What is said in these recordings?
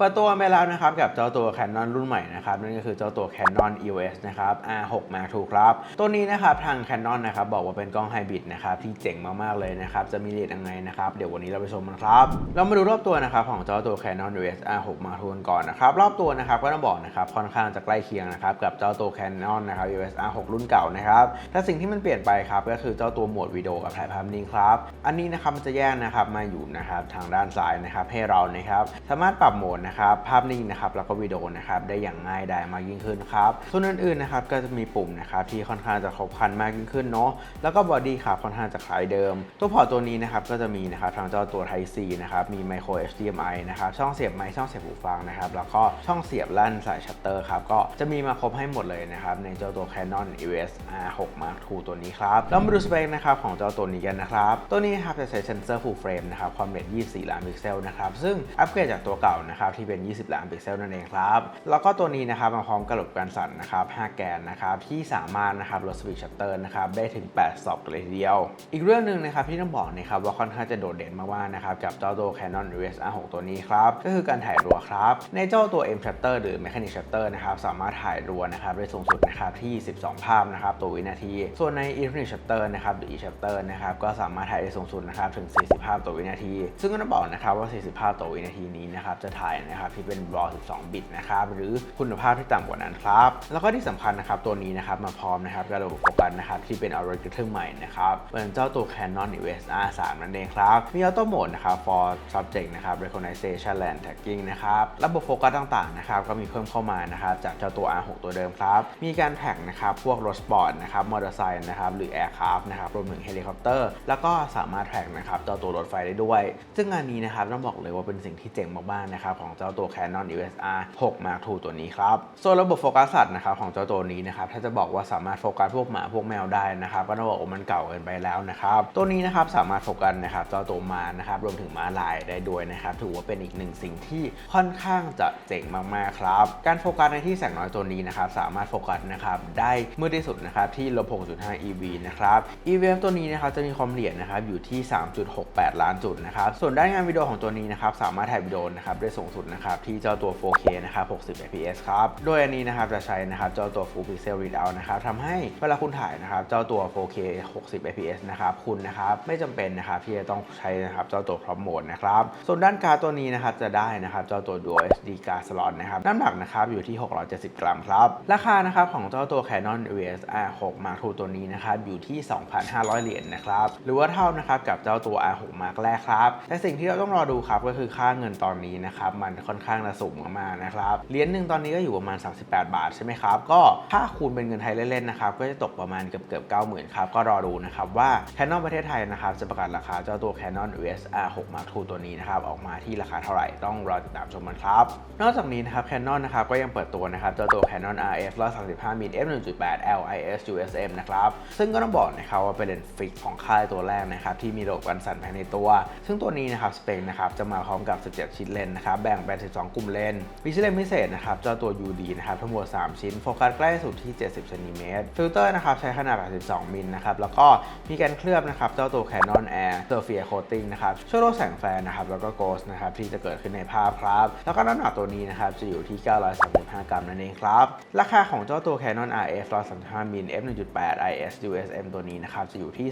เปิดตัวไปแล้วนะครับกับเจ้าตัว Canon รุ่นใหม่นะครับนั่นก็คือเจ้าตัว Canon EOS นะครับ R6 Mark II ครับตัวนี้นะครับทาง Canon นะครับบอกว่าเป็นกล้องไฮบริดนะครับที่เจ๋งมากๆเลยนะครับจะมีเลนส์ยังไงนะครับเดี๋ยววันนี้เราไปชมกันครับเรามาดูรอบตัวนะครับของเจ้าตัว Canon EOS R6 Mark II กันก่อนนะครับรอบตัวนะครับก็ต้องบอกนะครับค่อนข้างจะใกล้เคียงนะครับกับเจ้าตัว Canon นะครับ EOS R6 รุ่นเก่านะครับแต่สิ่งที่มันเปลี่ยนไปครับก็คือเจ้าตัวโหมดวิดีโอกับถ่ายภาพนิ่งครับอันนี้นะครับมันจะแยกนะครับมาอยู่นะครับทางด้านซ้ายนะครับให้เรานะครับสามารถปรับโหมดนะครับภาพนิ่งนะครับแล้วก็วิดีโอนะครับได้อย่างง่ายดายมากยิ่งขึ้นครับส่วนอื่นๆนะครับก็จะมีปุ่มนะครับที่ค่อนข้างจะครบครันมากยิ่งขึ้นเนาะแล้วก็บอดี้ครับค่อนข้างจะคล้ายเดิม ตัวพอร์ตตัวนี้นะครับก็จะมีนะครับทางเจ้าตัว Type C นะครับมี Micro HDMI นะครับช่องเสียบไมค์ช่องเสียบหูฟังนะครับแล้วก็ช่องเสียบลั่นสายชัตเตอร์ครับก็จะมีมาครบให้หมดเลยนะครับในเจ้าตัว Canon EOS R6 Mark II ตัวนี้ครับเรามาดูสเปคนะครับของเจ้าตัวนี้กันนะครับตัวนี้ครับจะใช้เซนเซอร์ full frame นะครับความเร็ว24 ล้านพิกเซลนะครับซึ่งอัปเกรดจากตัวเก่านะครับที่เป็น 20 ล้านพิกเซลนั่นเองครับ แล้วก็ตัวนี้นะครับมาพร้อมกระบบการสั่นนะครับ 5 แกนนะครับที่สามารถนะครับลดสปีดชัตเตอร์นะครับได้ถึง 8 สอบเลยทีเดียว อีกเรื่องหนึ่งนะครับที่ต้องบอกนะครับว่าค่อนข้างจะโดดเด่นมากๆนะครับกับเจ้าตัว Canon EOS R6 ตัวนี้ครับก็คือการถ่ายรัวครับในเจ้าตัว M shutter หรือ Mechanic shutter นะครับสามารถถ่ายรัวนะครับได้สูงสุดนะครับที่ 12 ภาพนะครับต่อวินาที ส่วนใน Infinite shutter นะครับหรือ E shutter นะครับก็สามารถถ่ายได้สูงสุดนะครับถึง 40 ภาพต่อวินาที ซึ่งก็ต้องบอกนะครับว่า 40 ภาพต่อวินาทีนี้นะครับจะถ่ายนะครับที่เป็น RAW 12 บิตนะครับหรือคุณภาพที่ต่ำกว่านั้นครับแล้วก็ที่สำคัญนะครับตัวนี้นะครับมาพร้อมนะครับกับระบบโฟกัสนะครับที่เป็นอัลกอริทึมใหม่นะครับเป็นเจ้าตัว Canon EOS R3 นั่นเองครับมี Auto Mode นะครับ for Subject นะครับ Recognition Land Tagging นะครับระบบโฟกัสต่างๆนะครับก็มีเพิ่มเข้ามานะครับจากเจ้าตัว R6 ตัวเดิมครับมีการแท็กนะครับพวกรถสปอร์ตนะครับมอเตอร์ไซค์นะครับหรือ Aircraft นะครับรวมถึงเฮลิคอปเตอร์แล้วก็สามารถแท็กนะครับเจ้าตัวรถไฟได้ด้วย ซึ่งงานนี้นะครับต้องบอกเลยว่าเป็นสิ่งที่เจ๋งมากๆนะครับของของเจ้าตัว Canon EOS R6 Mark II ตัวนี้ครับ ส่วนระบบโฟกัสสัตว์นะครับของเจ้าตัวนี้นะครับถ้าจะบอกว่าสามารถโฟกัสพวกหมาพวกแมวได้นะครับก็ต้องบอกว่ามันเก่าเกินไปแล้วนะครับตัวนี้นะครับสามารถโฟกัสนะครับเจ้าตัวมานะครับรวมถึงม้าลายได้ด้วยนะครับถือว่าเป็นอีกหนึ่งสิ่งที่ค่อนข้างจะเจ๋งมากๆครับการโฟกัสในที่แสงน้อยตัวนี้นะครับสามารถโฟกัสนะครับได้มืดที่สุดนะครับที่ลบ6.5 EV นะครับ EVF ตัวนี้นะครับจะมีความละเอียดนะครับอยู่ที่ 3.68 ล้านจุดนะครับส่วนด้านงานวิดีโอของตัวนี้นะครับสามารถถ่ายวิดีโอนะครับได้สูงสุดนะครับที่เจ้าตัว 4K นะครับ 60 fps ครับ โดยอันนี้นะครับจะใช้นะครับเจ้าตัว Full Pixel Readout นะครับทำให้เวลาคุณถ่ายนะครับเจ้าตัว 4K 60 fps นะครับคุณนะครับไม่จำเป็นนะครับที่จะต้องใช้นะครับเจ้าตัว Crop Mode นะครับส่วนด้านการ์ดตัวนี้นะครับจะได้นะครับเจ้าตัว Dual SD card slot นะครับน้ำหนักนะครับอยู่ที่ 670 กรัมครับราคานะครับของเจ้าตัว Canon EOS R6 Mark II ตัวนี้นะครับอยู่ที่ 2,500 เหรียญนะครับหรือว่าเท่านะครับกับเจ้าตัว R6 Mark แรกครับแต่สิ่งที่เราต้องรอดูครับก็คือค่าเงินตอนนี้นะครับมันค่อนข้างจะสูงมากๆนะครับเหรียญหนึ่งตอนนี้ก็อยู่ประมาณ 38 บาทใช่ไหมครับ ก็ถ้าคูณเป็นเงินไทยเล่นๆนะครับก็จะตกประมาณเกือบเกือบ90,000ครับก็รอดูนะครับว่า Canon ประเทศไทยนะครับจะประกาศราคาเจ้าตัว Canon EOS R6 Mark II ตัวนี้นะครับออกมาที่ราคาเท่าไหร่ต้องรอติดตามชมกันครับนอกจากนี้นะครับ Canon นะครับก็ยังเปิดตัวนะครับเจ้าตัว Canon RF 135 mm f 1.8 LIS USM นะครับซึ่งก็ต้องบอกนะครับว่าเป็นเลนส์ฟิกของค่ายตัวแรกนะครับที่มีระบบกันสั่นภายในตัว ซึ่งตัวนี้นะครับสเปคนะครับจะมาพร้อมกับ 17 ชิ้นเลนส์นะครับแบ่งเป็น 12 กลุ่มเลนส์มีชิ้นเลนส์พิเศษนะครับเจ้าตัว UD นะครับทั้งหมด 3 ชิ้น โฟกัสใกล้สุดที่ 70ซนเมตรฟิลเตอร์นะครับใช้ขนาด 82 มิลนะครับแล้วก็มีการเคลือบนะครับเจ้าตัว Canon Air Surface Coating นะครับช่วยลดแสงแฟนนะครับแล้วก็ Ghost นะครับที่จะเกิดขึ้นในภาพครับ แล้วก็น้ำหนักตัวนี้นะครับจะอยู่ที่ 935 กรัมนั่นเองครับ ราคาของเจ้าตัว Canon RF 135มิล f 1.8 IS USM ตัวนี้นะครับจะอยู่ที่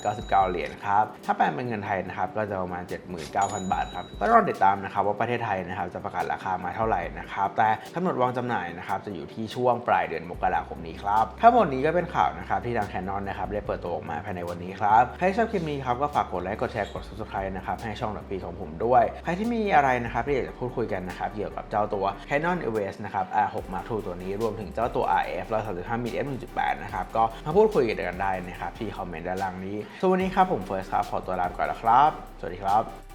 2,099 เหรียญครับถ้าแปลเป็นเงินไทยนะครับก็จะประมาณ 79,000 บาทครับก็รอติดตามนะครับว่าประเทศไทยนะครับจะประกาศราคามาเท่าไหร่นะครับแต่กำหนดวางจำหน่ายนะครับจะอยู่ที่ช่วงปลายเดือนมกราคมนี้ครับทั้งหมดนี้ก็เป็นข่าวนะครับที่ทาง Canon นะครับได้เปิดตัวออกมาภายในวันนี้ครับใครชอบคลิปนี้ครับก็ฝากกดไลค์กดแชร์กด subscribe นะครับให้ช่องดับปีของผมด้วย ใครที่มีอะไรนะครับที่อยากจะพูดคุยกันนะครับเกี่ยวกับเจ้าตัว Canon EOS นะครับ R6 Mark II ตัวนี้รวมถึงเจ้าตัว RF 135 mm f 1.8นะครับก็มาพูดคุยกันได้นะครับที่คอมเมนต์ด้านล่างนี้ส่วนวันนี้ครับผมเฟิร์สครับขอตัวลาไปก่อนแล้วครับ สวัสดีครับ